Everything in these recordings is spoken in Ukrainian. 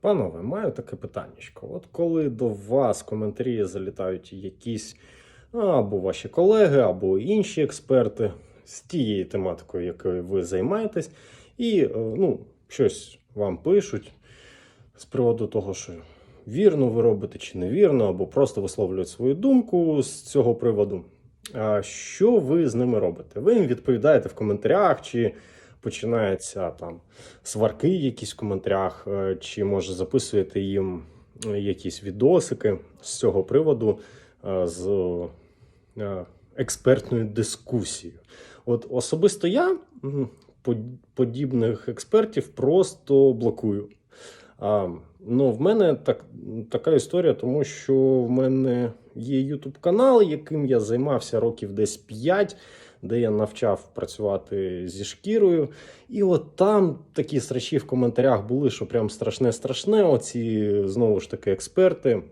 Панове, маю таке питання. От коли до вас коментарі залітають якісь або ваші колеги, або інші експерти з тією тематикою, якою ви займаєтесь, і е, ну, щось вам пишуть з приводу того, що вірно ви робите чи невірно, або просто висловлюють свою думку з цього приводу. Що ви з ними робите? Ви їм відповідаєте в коментарях, чи починаються там сварки якісь в коментарях, е, чи може записуєте їм е, якісь відосики з цього приводу е, з експертною дискусією. От особисто я подібних експертів просто блокую. А, ну, в мене так, така історія, тому що в мене є YouTube канал, яким я займався років десь 5, де я навчав працювати зі шкірою. І от там такі срачі в коментарях були, що прям страшне-страшне. Оці знову ж таки експерти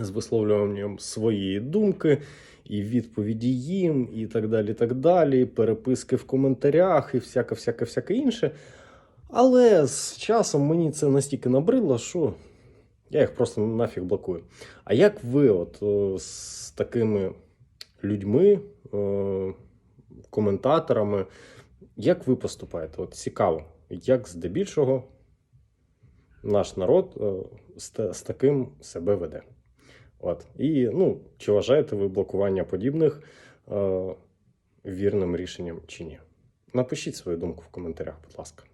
з висловлюванням своєї думки. І відповіді їм, і так далі, так далі, переписки в коментарях, і всяке, всяке, всяке інше. Але з часом мені це настільки набридло, що я їх просто нафіг блокую. А як ви, от о, з такими людьми, е, коментаторами, як ви поступаєте? От цікаво, як здебільшого наш народ е, з, таким себе веде. От. І ну, чи вважаєте ви блокування подібних е, вірним рішенням чи ні? Напишіть свою думку в коментарях, будь ласка.